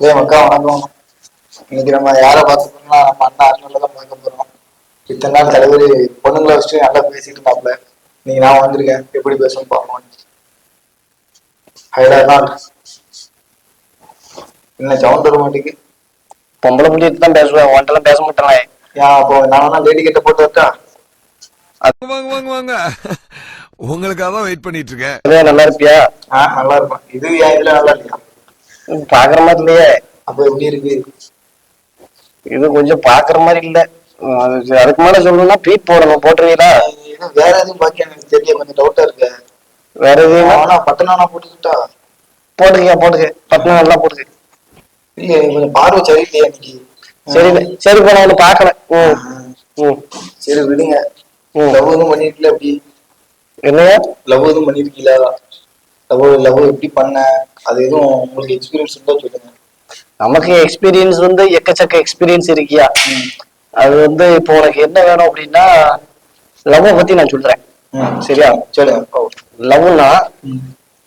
இதே மக்கா வணக்கம். இன்னைக்கு நம்ம யாரை பார்க்க போறோம்னா நம்ம அண்ணா அருணில் தான் பார்க்க போறோம். இத்தனை நாள் தலைவர் பொண்ணுங்களை வச்சுட்டு நல்லா பேசிட்டு இருந்தாப்ல. இன்னைக்கு நான் வந்திருக்கேன். எப்படி பேசணும் பார்ப்போம். ஹைதராபாத் என்ன சவுண்ட் வர மாட்டேங்குது? பொம்பளை புள்ளிட்டு தான் பேசுவேன். உன்ட்டெல்லாம் பேச மாட்டேன் ஏன் அப்போ நான் வேணா லேடி கிட்ட போட்டு வரட்டா? வாங்க வாங்க வாங்க உங்களுக்காக தான் வெயிட் பண்ணிட்டு இருக்கேன். நல்லா இருப்பியா? ஆ நல்லா இருக்கும் இது ஏன் இதுல நல்லா இல்லையா பாக்குற மாதிரி இல்லையே அப்போ எப்படி இருக்கு? இது கொஞ்சம் பாக்குற மாதிரி இல்ல அதுக்கு மேல சொல்லணும்னா ட்ரீட் போடணும் போட்டுருவீங்களா வேற எதுவும் பாக்கி எனக்கு தெரியல கொஞ்சம் டவுட்டா இருக்கு. வேற எதுவும் பட்டனா போட்டுக்கிட்டா? போட்டுக்க போட்டுக்க. நாள் எல்லாம் போட்டுக்க. இல்லையே கொஞ்சம் பார்வை சரியில்லையா இன்னைக்கு? சரி சரி இப்போ நான் ஒண்ணு பாக்கல ம் சரி விடுங்க. லவ் எதுவும் பண்ணிருக்கல எப்படி என்னையா லவ் எதுவும் பண்ணிருக்கீங்களா? லவ் லவ் எப்படி பண்ண? அது எதுவும் உங்களுக்கு எக்ஸ்பீரியன்ஸ் இருந்தா சொல்லுங்க. நமக்கு எக்ஸ்பீரியன்ஸ் வந்து எக்கச்சக்க எக்ஸ்பீரியன்ஸ் இருக்கியா? அது வந்து இப்போ உனக்கு என்ன வேணும் அப்படின்னா லவ் பத்தி நான் சொல்றேன். சரியா? ஓ. லவ்னா.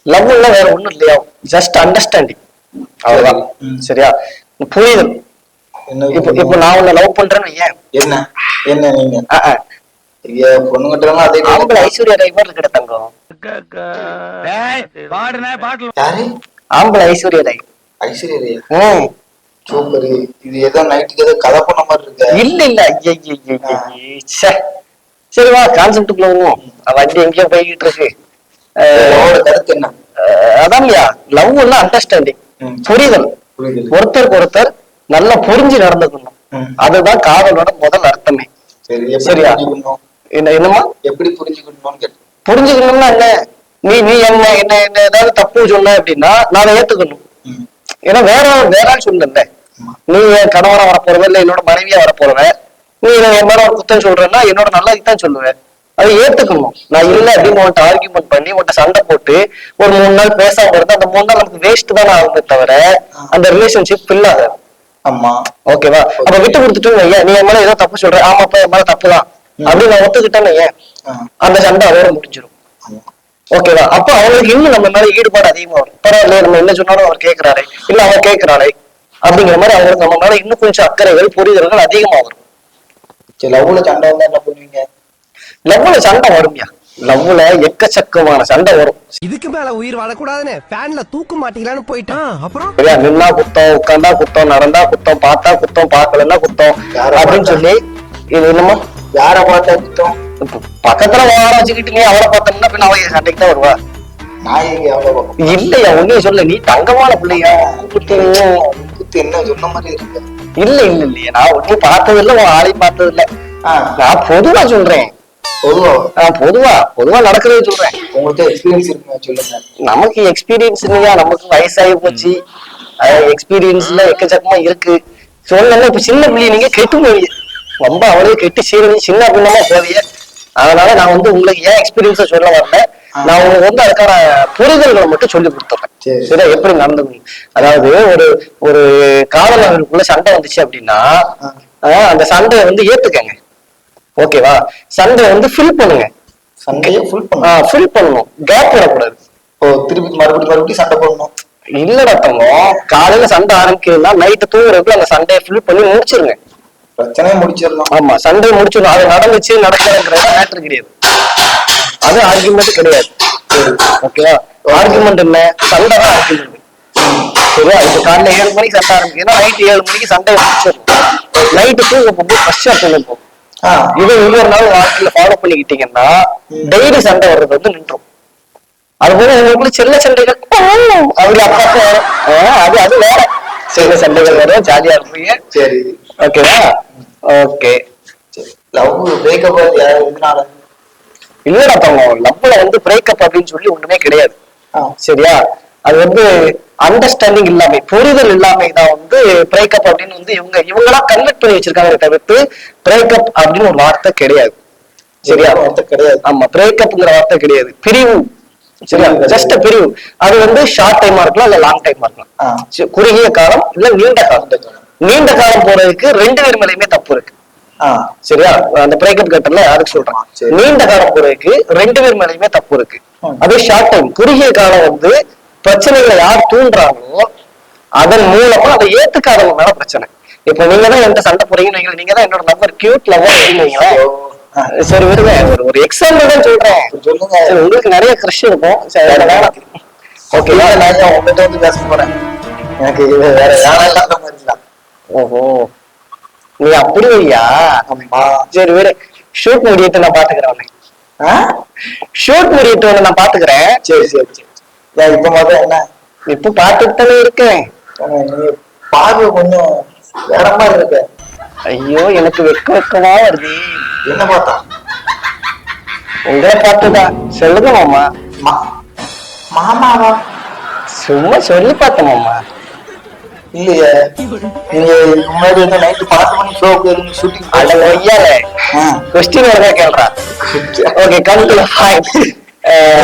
லவ்னா வேற ஒண்ணும் இல்லையா? ஜஸ்ட் அண்டர்ஸ்டாண்டிங் அவ்வளவுதான். சரியா? புரியுதல் இப்போ இப்போ நான் உன்னை லவ் பண்றேன்னு ஏன் என்ன? என்ன நீங்க? ஐயா பொண்ணுங்கிட்டலாம் அதே ஐஸ்வர்யா ராய் மாதிரி இருக்கிற தங்கம் யாரு? ஆம்பளை ஐஸ்வர்யா ராய் ஐஸ்வர்யா ராயா? ம். சூப்பர். இது ஏதோ நைட்டுக்கு ஏதோ கதை பண்ண மாதிரி இருக்கு? இல்ல இல்ல. ஐய. சரி வா கான்செப்டுக்குள்ள வருவோம். வண்டி எங்கேயோ போய்கிட்டு இருக்கு. கருத்து என்ன? அதான் இல்லையா? லவ் அண்டர்ஸ்டாண்டிங் ம். புரிதல். ஒருத்தருக்கு ஒருத்தர் நல்லா புரிஞ்சு நடந்துக்கணும். அதுதான் காதலோட முதல் அர்த்தமே. சரியா? என்ன என்னமா எப்படி புரிஞ்சுக்கணும்னு புரிஞ்சுக்கணும்னா என்ன? நீ நீ என்ன என்ன என்ன ஏதாவது தப்பு சொன்ன அப்படின்னா நான் அதை ஏத்துக்கணும். ஏன்னா வேற வேற ஆள் சொல்லல. நீ என் கணவரா வரப்போறவ இல்ல என்னோட மனைவியா வரப்போறவ நீ என் மேல ஒரு குத்தம் சொல்றேன்னா என்னோட நல்லதுக்கு தான் சொல்லுவேன் அதை ஏத்துக்கணும். நான் இல்ல அப்படின்னு உன்கிட்ட ஆர்கியூமெண்ட் பண்ணி உன்கிட்ட சண்டை போட்டு ஒரு மூணு நாள் பேசாம இருந்தா அந்த மூணு நாள் நமக்கு வேஸ்ட் தானே ஆகுமே தவிர அந்த ரிலேஷன்ஷிப் ஃபில் ஆகாது. ஆமா. ஓகேவா அப்ப விட்டு கொடுத்துட்டு நீ என் மேல ஏதோ தப்பு சொல்ற. ஆமாப்பா என் மேல தப்பு தான். அப்படின்னு நான் ஒத்துக்கிட்டேன்னு ஏன். அந்த சண்டை அதோட முடிஞ்சிடும் ஆமா. ஓகேவா அப்ப அவங்களுக்கு இன்னும் நம்ம மேல ஈடுபாடு அதிகமா வரும். பரவாயில்ல நம்ம என்ன சொன்னாலும் அவர் கேட்கிறாரே இல்ல அவன் கேட்கிறாளே அப்படிங்கிற மாதிரி அவங்களுக்கு நம்ம மேல இன்னும் கொஞ்சம் அக்கறைகள் புரிதல்கள் அதிகமா வரும். சரி லவ்ல சண்டை வந்தா என்ன பண்ணுவீங்க? லவ்ல சண்டை வரும்யா லவ்ல எக்கச்சக்கமான சண்டை வரும். இதுக்கு மேல உயிர் வாழக்கூடாதுன்னு ஃபேன்ல தூக்க மாட்டீங்களான்னு போயிட்டான். அப்புறம்? நின்னா குத்தம் உட்கார்ந்தா குத்தம் நடந்தா குத்தம் பார்த்தா குத்தம் பார்க்கலன்னா குத்தம் யாரை அப்படின்னு? சொல்லி இது என்னமோ யார பார்த்தா குத்தம்? பக்கத்துல வாழ வச்சுக்கிட்டு நீ அவரை பார்த்தோம்னா பின்ன அவ சண்டைக்கு தான் வருவா. நான் எங்க இல்லையா உன்னைய சொல்ல நீ தங்கமான பிள்ளையா? குத்து என்ன சொன்ன மாதிரி இருக்கு? இல்ல இல்ல இல்லையா. நான் உன்னையும் பார்த்தது இல்ல உன் ஆளையும் பார்த்தது இல்ல நான் பொதுவா சொல்றேன். பொதுவா? பொதுவா. பொதுவா நடக்கிறத சொல்றேன். உங்கள்ட்ட எக்ஸ்பீரியன்ஸ் இருக்குங்க சொல்லுங்க. நமக்கு எக்ஸ்பீரியன்ஸ் இல்லையா? நமக்கு வயசாகி போச்சு. எக்ஸ்பீரியன்ஸ்ல எக்கச்சக்கமா இருக்கு. சொல்லல இப்ப சின்ன பிள்ளை நீங்க கெட்டு போவீங்க. ரொம்ப அவளே கெட்டு சீரழி சின்ன பிள்ளைமா போவீங்க. அதனால நான் வந்து உங்களுக்கு ஏன் எக்ஸ்பீரியன்ஸ சொல்ல வரல? நான் உங்களுக்கு வந்து அதுக்கான புரிதல்களை மட்டும் சொல்லி கொடுத்துறேன் சரி. சரியா? எப்படி நடந்துக்கணும் அதாவது ஒரு ஒரு காதலர்களுக்குள்ள சண்டை வந்துச்சு அப்படின்னா அந்த சண்டையை வந்து ஏத்துக்கங்க. ஓகேவா? சண்டையை வந்து ஃபில் பண்ணுங்க. சண்டையை ஃபுல் பண்ண ஃபில் பண்ணணும். கேப் விடக்கூடாது. ஓ திருப்பி மறுபடியும் மறுபடியும் சண்டை போடணும். இல்லடா தங்கம். காலையில சண்டை ஆரம்பிக்கிறதுனா நைட்டு தூங்குறதுக்குள்ள அந்த சண்டையை ஃபில் பண்ணி முடிச்சிருங்க. பிரச்சனையை முடிச்சிடணும். ஆமா சண்டை முடிச்சிடணும். அது நடந்துச்சு நடக்கலங்கிறது மேட்டர் கிடையாது. அது ஆர்குமெண்ட் கிடையாது. ஓகேவா ஆர்குமெண்ட் என்ன? சண்டை தான் ஆர்குமெண்ட் சரியா? இப்ப காலையில ஏழு மணிக்கு சண்டை ஆரம்பிக்குதுன்னா நைட்டு ஏழு மணிக்கு சண்டையை முடிச்சிடணும். நைட்டு தூங்க போகும்போது ஃப்ரெஷ்ஷா தூங்கும் ஆ, இதை ஒவ்வொரு நாள் வாழ்க்கையில ஃபாலோ பண்ணிக்கிட்டீங்கன்னா டெய்லி சண்டை வர்றது வந்து நின்றும். அது போல உங்களுக்குள்ள செல்ல சண்டைகள் அதுல. ஆஹ் அது அது வேற. செல்ல சண்டைகள் வரும் ஜாலியா இருப்பீங்க. சரி. ஓகேவா ஓகே லவ் பிரேக்கப் எதனால? இல்லடா தங்கம். லவ்ல வந்து பிரேக்கப் அப்படின்னு சொல்லி ஒண்ணுமே கிடையாது. சரியா? அது வந்து அண்டர்ஸ்டாண்டிங் இல்லாம புரிதல் இல்லாம தான் வந்து பிரேக்கப் அப்படின்னு வந்து இவங்க இவங்களா கன்வெர்ட் பண்ணி வச்சிருக்காங்க தவிர்த்து பிரேக்கப் அப்படின்னு ஒரு வார்த்தை கிடையாது. சரியா? வார்த்தை கிடையாது. ஆமா பிரேக்கப்ங்கிற வார்த்தை கிடையாது. பிரிவு. சரியா. ஜஸ்ட் பிரிவு. அது வந்து ஷார்ட் டைமா இருக்கலாம் இல்ல லாங் டைமா இருக்கலாம். குறுகிய காலம் இல்ல நீண்ட காலம். நீண்ட காலம் போறதுக்கு ரெண்டு பேர் மேலயுமே தப்பு இருக்கு. சரியா? அந்த பிரேக்கப் கட்டல யாருக்கு சொல்றேன். நீண்ட காலம் போறதுக்கு ரெண்டு பேர் மேலயுமே தப்பு இருக்கு. அதே ஷார்ட் டைம் குறுகிய காலம் வந்து பிரச்சனைகளை யார் தூண்டுறாங்களோ அதன் மூலமா அதை ஏத்துக்காதவங்க மேல பிரச்சனை. இப்ப நீங்க தான் என்கிட்ட சண்டை போறீங்கன்னு நீங்க தான் என்னோட நம்பர் கியூட் லவ்வர் வைங்களேன். ஆ. சரி விடுங்க. ஒரு ஒரு எக்ஸாம்பிள் தான் சொல்றேன். சொல்லுங்க. உங்களுக்கு நிறைய கிருஷ் இருக்கும். சரி வேணாம் ஓகே நான் உங்ககிட்ட வந்து பேச போறேன். எனக்கு இது வேற யாரும் இல்லாத மாதிரி தான் ஓஹோ. நீ அப்படி வையா ஆமா சரி விடு. ஷூட் முடியிட்டு நான் பாத்துக்கிறேன்? ஷூட் உன்னை நான் பாத்துக்கிறேன். சரி சரி சரி. இப்ப முதல்ல என்ன? இப்ப பாத்துட்டு தானே இருக்கேன். பார்வை கொஞ்சம் வேற மாதிரி இருக்க. ஐயோ எனக்கு வெக்க வெக்கமா வருது. என்ன பார்த்தா? உங்களை பார்த்துதான் சொல்லுங்க மாமா. மாமாவா? சும்மா சொல்லி பார்த்தேன் மாமா. இல்லையே. நீங்க முன்னாடி வந்து நைட்டு பன்னெண்டு மணி ஷோக்கு இருந்து ஷூட்டிங் அட ஒய்யால கொஸ்டின் வரதா கேள்றா. ஓகே டு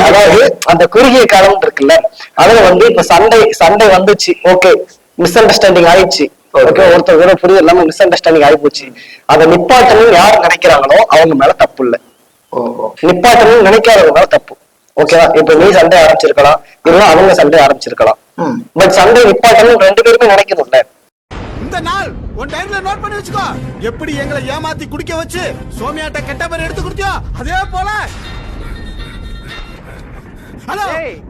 அதாவது அந்த குறுகிய காலம் இருக்குல்ல அதுல வந்து இப்ப சண்டை சண்டை வந்துச்சு. ஓகே மிஸ் அண்டர்ஸ்டாண்டிங் ஆயிடுச்சு ஓகே ஒருத்தர் கூட புரிதல் இல்லாம மிஸ் அண்டர்ஸ்டாண்டிங் ஆகி போச்சு. அதை நிப்பாட்டணும்னு யார் நினைக்கிறாங்களோ அவங்க மேல தப்பு இல்ல. ஓஹோ. நிப்பாட்டணும்னு நினைக்காதவங்க மேல தப்பு. ஓகேவா இப்ப நீ சண்டை ஆரம்பிச்சிருக்கலாம். இல்ல அவங்க சண்டை ஆரம்பிச்சிருக்கலாம். பட் சண்டை நிப்பாட்டணும் ரெண்டு பேருமே நினைக்கணும்ல இந்த நாள் உன் டைரியில நோட் பண்ணி வச்சுக்கோ. எப்படி எங்களை ஏமாத்தி குடிக்க வச்சு சோமியாட்ட கெட்ட பேர் எடுத்து கொடுத்தியோ? அதே போல. ஹலோ.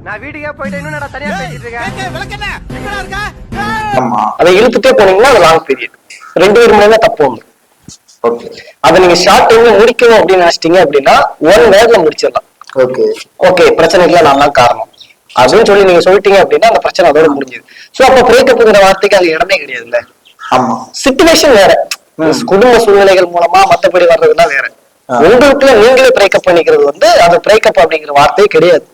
நான் வீட்டுக்கே போயிட்டு இன்னும் தனியா பேசிட்டு இருக்கேன்? விளக்கண்ண எங்கடா இருக்க? ஏய். ஆமா. அதை இழுத்துட்டே போனீங்கன்னா அது லாங் பீரியட் ரெண்டு பேர் மூலமா தப்பு வந்து ஓகே அதை நீங்க ஷார்ட் டைம்ல முடிக்கணும் அப்படின்னு நினைச்சிட்டீங்க அப்படின்னா ஒன் வேர்ல முடிச்சிடலாம். ஓகே ஓகே பிரச்சனைக்குலாம் நான் தான் காரணம். அப்படின்னு சொல்லி நீங்க சொல்லிட்டீங்க அப்படின்னா அந்த பிரச்சனை அதோட முடிஞ்சது. சோ அப்ப பிரேக்கப்ங்கிற வார்த்தைக்கு அது இடமே கிடையாதுல்ல? ஆமா. சிச்சுவேஷன் வேற. குடும்ப சூழ்நிலைகள் மூலமா மத்தபடி வர்றதுலாம் வேற. உங்களுக்குள்ள நீங்களே பிரேக்கப் பண்ணிக்கிறது வந்து அது பிரேக்கப் அப்படிங்கிற வார்த்தையே கிடையாது.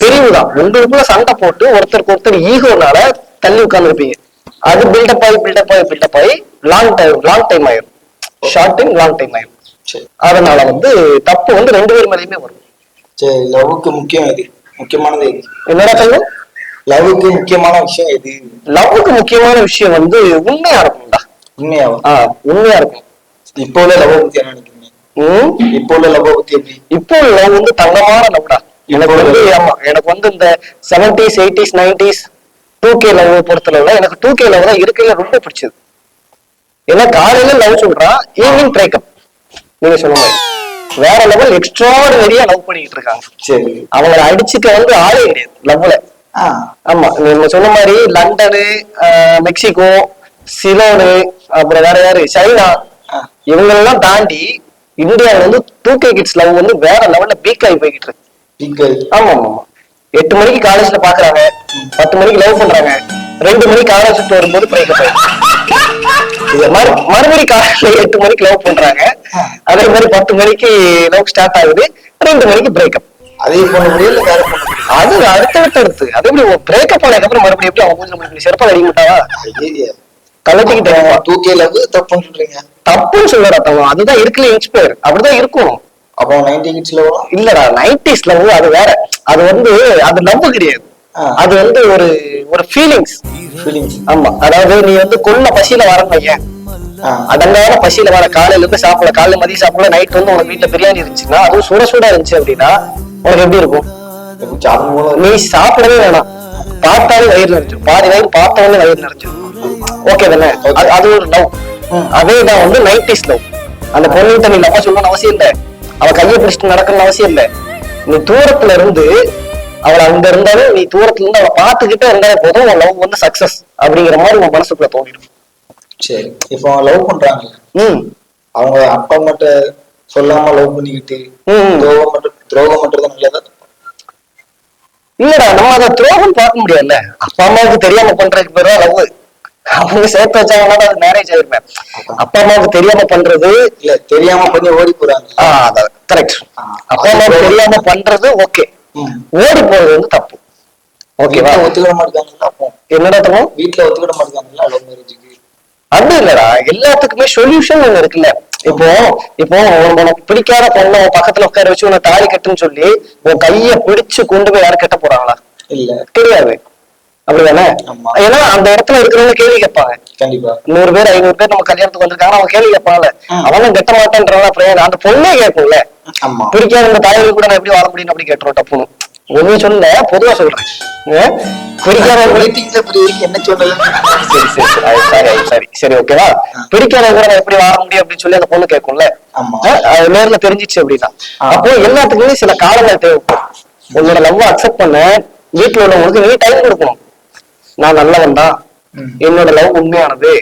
பிரிவுதான் உங்களுக்குள்ள சண்டை போட்டு ஒருத்தருக்கு ஒருத்தர் ஈகோனால தள்ளி உட்கார்ந்துருப்பீங்க. அது பில்டப் ஆகி பில்டப் ஆகி பில்டப் ஆகி லாங் டைம் லாங் டைம் ஆயிரும். ஷார்ட் டைம் லாங் டைம் ஆயிரும். சரி. அதனால வந்து தப்பு வந்து ரெண்டு பேர் மேலேயுமே வரும். சரி லவ்வுக்கு முக்கியம் எது முக்கியமானது என்னடா சொல்லுங்க லவ்வுக்கு முக்கியமான விஷயம் எது? லவ்வுக்கு முக்கியமான விஷயம் வந்து உண்மையா இருக்கணும்டா உண்மையாவா ஆஹ் உண்மையா இருக்கும். இப்போ உள்ள லவ் பத்தி என்ன நினைக்கிறீங்க? இப்போ உள்ள லவ் பத்தி எப்படி? இப்போ லவ் வந்து தங்கமான லவ்டா. எனக்கு வந்து ஆமா எனக்கு வந்து இந்த seventies eighties nineties two K love பொறுத்தளவுல எனக்கு டூ கே லவ் தான் இருக்கையில ரொம்ப பிடிச்சது. ஏன்னா காலையில லவ் சொல்றான் ஈவினிங் பிரேக்கப் நீங்க சொன்ன மாதிரி. வேற லெவல் எக்ஸ்ட்ராடனரியா லவ் பண்ணிட்டு இருக்காங்க. சரி. அவங்கள அடிச்சுக்க வந்து ஆளே கிடையாது லவ்ல ஆமா நம்ம சொன்ன மாதிரி லண்டனு மெக்சிகோ சிலோனு அப்புறம் வேற யாரு? சைனா. இவங்களெல்லாம் தாண்டி இந்தியாவுல வந்து டூ கே கிட்ஸ் லவ் வந்து வேற லெவல்ல பீக் ஆகி போய்கிட்டு இருக்கு. ஆமா ஆமா எட்டு மணிக்கு காலேஜ்ல பாக்குறாங்க பத்து மணிக்கு லவ் பண்றாங்க ரெண்டு மணிக்கு காலேஜ் வரும்போது பிரேக்கப் ஆயிடுச்சு. மறுபடியும் காலையில எட்டு மணிக்கு லவ் பண்றாங்க. அதே மாதிரி பத்து மணிக்கு லவ் ஸ்டார்ட் ஆகுது. ரெண்டு மணிக்கு பிரேக்கப் அதே பண்ண முடியல வேற அது அடுத்தடுத்து அடுத்து அதே எப்படி பிரேக்கப் ஆனதுக்கு அப்புறம் மறுபடியும் எப்படி அவங்க நம்மளுக்கு செருப்பால் அடிக்க மாட்டாவா ஐயே கலட்டிக்கிட்டு டூ கே லவ் தப்புன்னு சொல்றீங்க. தப்புன்னு சொல்லடா தவம் அதுதான் இருக்குல்ல இன்ஸ்பயர் அப்படிதான் இருக்கும் அப்போ நைன்டி கிட்ஸ் லவ் இல்லடா நைன்டிஸ் லவ் அது வேற. அது வந்து அது லவ் கிடையாது. அது வந்து ஒரு ஒரு ஃபீலிங்ஸ் ஃபீலிங்ஸ் ஆமா. அதாவது நீ வந்து கொள்ள பசியில வர பையன் அடங்காத பசியில வர காலையில இருந்து சாப்பிடல. காலையில மதியம் சாப்பிடல நைட் வந்து உனக்கு வீட்டுல பிரியாணி இருந்துச்சுன்னா அதுவும் சுட சுட இருந்துச்சு அப்படின்னா உனக்கு எப்படி இருக்கும்? நீ சாப்பிடவே வேணாம். பார்த்தாலே வயிறு நிறைஞ்சிடும் பாதி வயிறு பார்த்த உடனே வயிறு நிறைஞ்சிடும் ஓகே தானே? அது ஒரு லவ் அதே தான் வந்து நைன்டிஸ் லவ் அந்த பொண்ணு நீ லவ் சொல்லணும்னு அவசியம் இல்ல. அவ கையை பிடிச்சிட்டு நடக்கணும்னு அவசியம் இல்ல. நீ தூரத்துல இருந்து அவளை அங்க இருந்தாலும் நீ தூரத்துல இருந்து அவளை பார்த்துக்கிட்டே இருந்தாலே போதும் உன் லவ் வந்து சக்சஸ் அப்படிங்கிற மாதிரி உன் மனசுக்குள்ள தோணிடும். சரி இப்போ லவ் பண்றாங்க. ம். அவங்க அப்பா மட்டும் சொல்லாம லவ் பண்ணிக்கிட்டு ம். துரோகம் மட்டும் துரோகம் பண்றது நல்லதா. இல்லடா நம்ம அதை துரோகம் பார்க்க முடியாதுல்ல. அப்பா அம்மாவுக்கு தெரியாம பண்றதுக்கு பேர் லவ் அவங்க சேர்த்து வச்சாங்கன்னா அது மேரேஜ் ஆயிருப்பேன் அப்பா அம்மாவுக்கு தெரியாம பண்றது இல்ல தெரியாம பண்ணி ஓடி போறாங்க. கரெக்ட். அப்பா அம்மாவுக்கு தெரியாம பண்றது ஓகே. ஓடி போறது வந்து தப்பு. ஓகேவா ஒத்துக்கிட மாட்டாங்கல்ல அப்போ. என்னடா தரும் வீட்டுல ஒத்துக்கிட மாட்டாங்கல்ல லவ் மேரேஜுக்கு? அது இல்லடா. எல்லாத்துக்குமே சொல்யூஷன் ஒண்ணு இருக்குல்ல. இப்போ இப்போ உனக்கு பிடிக்காத பொண்ணை உன் பக்கத்துல உட்கார வச்சு உன்னை தாலி கட்டுன்னு சொல்லி உன் கைய பிடிச்சு கொண்டு போய் யாரும் கட்ட போறாங்களா? இல்ல. கிடையாது அப்படிதானே. ஏன்னா அந்த இடத்துல இருக்கிறவங்க கேள்வி கேட்பாங்க. கண்டிப்பா. நூறு பேர் ஐநூறு பேர் நம்ம கல்யாணத்துக்கு வந்திருக்காங்க அவங்க கேள்வி கேட்பாங்கல்ல. அவனும் கட்ட மாட்டேன்றவங்க அப்புறம் அந்த பொண்ணே கேட்கும்ல. பிடிக்காத இந்த தாய்கள் கூட நான் எப்படி வாழ முடியும் அப்படி கேட்டுரும் டப்புனு. ஒண்ணு சொல்ல பொதுவா சொல்றேன். இப்படி இருக்கு என்ன சரி சரி சரி. சரி சரி. ஓகேவா பிடிக்காதவங்க கூட நான் எப்படி வாழ முடியும் அப்படின்னு சொல்லி அந்த பொண்ணு கேட்கும்ல ஆமா. அது நேர்ல தெரிஞ்சிச்சு அப்படின்னா. அப்போ எல்லாத்துக்குமே சில காலங்கள் தேவைப்படும். உன்னோட லவ் அக்செப்ட் பண்ண வீட்டுல உள்ளவங்களுக்கு நீ டைம் கொடுக்கணும். நான் நல்லவன் தான். என்னோட லவ் உண்மையானது.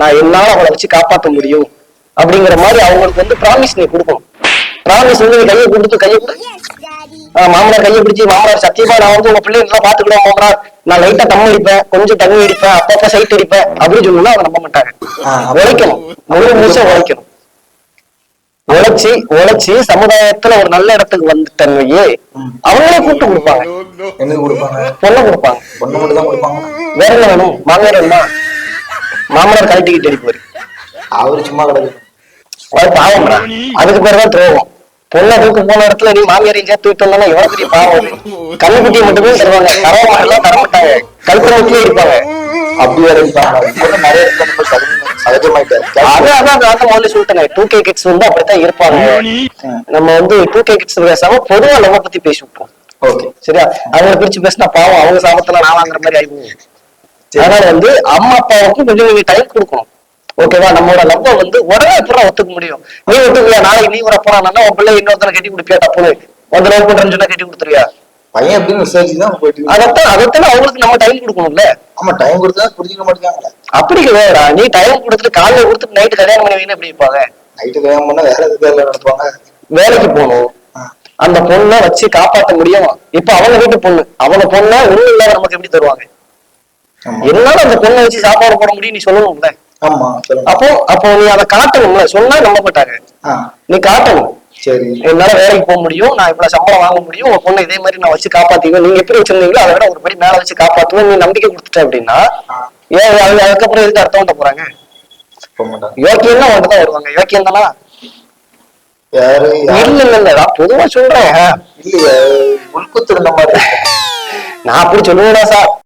நான் என்னால அவளை வச்சு காப்பாத்த முடியும். அப்படிங்கிற மாதிரி அவங்களுக்கு வந்து ப்ராமிஸ் நீ கொடுக்கணும். ப்ராமிஸ் வந்து கையை கொடுத்து கையை மாமனார் கையை பிடிச்சி மாமனார் சத்தியமா நான் வந்து உங்க பிள்ளைங்க எல்லாம் பாத்துக்கிடுவோம் மாமனார். நான் லைட்டா தம் அடிப்பேன் கொஞ்சம் தண்ணி அடிப்பேன் அப்பப்ப சைட் அடிப்பேன் அப்படின்னு சொன்னா அவங்க நம்ப மாட்டாங்க. உழைக்கணும். முழு முழுசா உழைக்கணும். உழைச்சி உழைச்சி சமுதாயத்துல ஒரு நல்ல இடத்துக்கு வந்துட்டன்வையே ம். அவங்களே கூப்பிட்டு கொடுப்பாங்க. என்ன கொடுப்பாங்க? பொண்ணை கொடுப்பாங்க. பொண்ணு மட்டும் தான் கொடுப்பாங்க வேற என்ன வேணும்? மாமியார் என்ன மாமனார் கழட்டிக்கிட்டு அடிப்பாரு. அவரு சும்மா கிடக்கு. அது பாவம்டா. அதுக்கு பேர் தான் துரோகம். பொண்ணை தூக்கு போன இடத்துல நீ மாமியாரையும் சேர்த்து விட்டு வந்தா எவ்வளவு பெரிய பாவம்? கண்ணுக்குட்டியை மட்டுமே தருவாங்க தரவா எல்லாம் தர மாட்டாங்க கழுத்துல வச்சு இருப்பாங்க. அப்படி வேற இருப்பாங்க. நிறைய சகஜமாயிட்டாரு அதான் அதான் முதல்ல சொல்லிட்டேன் டூ கே கிட்ஸ் வந்து அப்படித்தான் இருப்பாங்க. நம்ம வந்து டூ கே கிட்ஸ் பேசாம பொதுவா லவ் பத்தி பேசி விட்டோம் ஓகே. சரியா? அவங்க பிரிச்சு பேசினா பாவம் அவங்க சாபத்துல நான் வாங்குற மாதிரி ஆயிடுவோம் அதனால வந்து அம்மா அப்பாவுக்கும் கொஞ்சம் நீங்க டைம் கொடுக்கணும். ஓகேவா நம்மளோட லவ்வ வந்து உடனே எப்படி ஒத்துக்க முடியும்? நீ ஒத்துக்கலையா? நாளைக்கு நீ வர போனா உன் பிள்ளை இன்னொருத்தனை கட்டி கொடுப்பியா? டப்புனு வந்து லவ் பண்றேன்னு சொன்னா கட்டி கொடுத்துருவியா? பையன் எப்படின்னு விசாரிச்சு தான் போயிட்டு. அதத்தான் அதத்தான் அவங்களுக்கு நம்ம டைம் கொடுக்கணும்ல. ஆமா டைம் கொடுத்தா புரிஞ்சுக்க மாட்டேங்காங்களே அப்படி கிடையாதுடா நீ டைம் கொடுத்துட்டு காலையில கொடுத்துட்டு நைட்டு கல்யாணம் பண்ணி வைன்னு எப்படி இருப்பாங்க? நைட்டு கல்யாணம் பண்ணா வேற எது வேலை நடத்துவாங்க? வேலைக்கு போகணும். அந்த பொண்ணை வச்சு காப்பாத்த முடியும். இப்ப அவங்க வீட்டு பொண்ணு. அவங்க பொண்ணை ஒண்ணும் இல்லாத நமக்கு எப்படி தருவாங்க. என்னால அந்த பொண்ணை வச்சு சாப்பாடு போட முடியும் நீ சொல்லணும்ல. அப்போ அப்போ நீ அதை காட்டணும்ல சொன்னா நம்ப மாட்டாங்க நீ காட்டணும். சரி. என்னால வேலைக்கு போக முடியும் நான் இவ்வளவு சம்பளம் வாங்க முடியும் உங்க பொண்ணை இதே மாதிரி நான் வச்சு காப்பாத்திக்குவேன். நீங்க எப்படி வச்சிருந்தீங்களோ அதை விட ஒரு படி மேல வச்சு காப்பாத்துவேன் நீ நம்பிக்கை கொடுத்துட்ட அப்படின்னா. ஏன் அது அதுக்கப்புறம் எதுக்கு அர்த்தம் பண்ண போறாங்க? யோக்கியம் தான் தான் வருவாங்க? யோக்கியம் தானா இல்ல இல்ல இல்ல நான் பொதுவா சொல்றேன். இல்லையே உள்குத்து இருந்த மாதிரி நான் அப்படி சொல்லுவேடா சார்.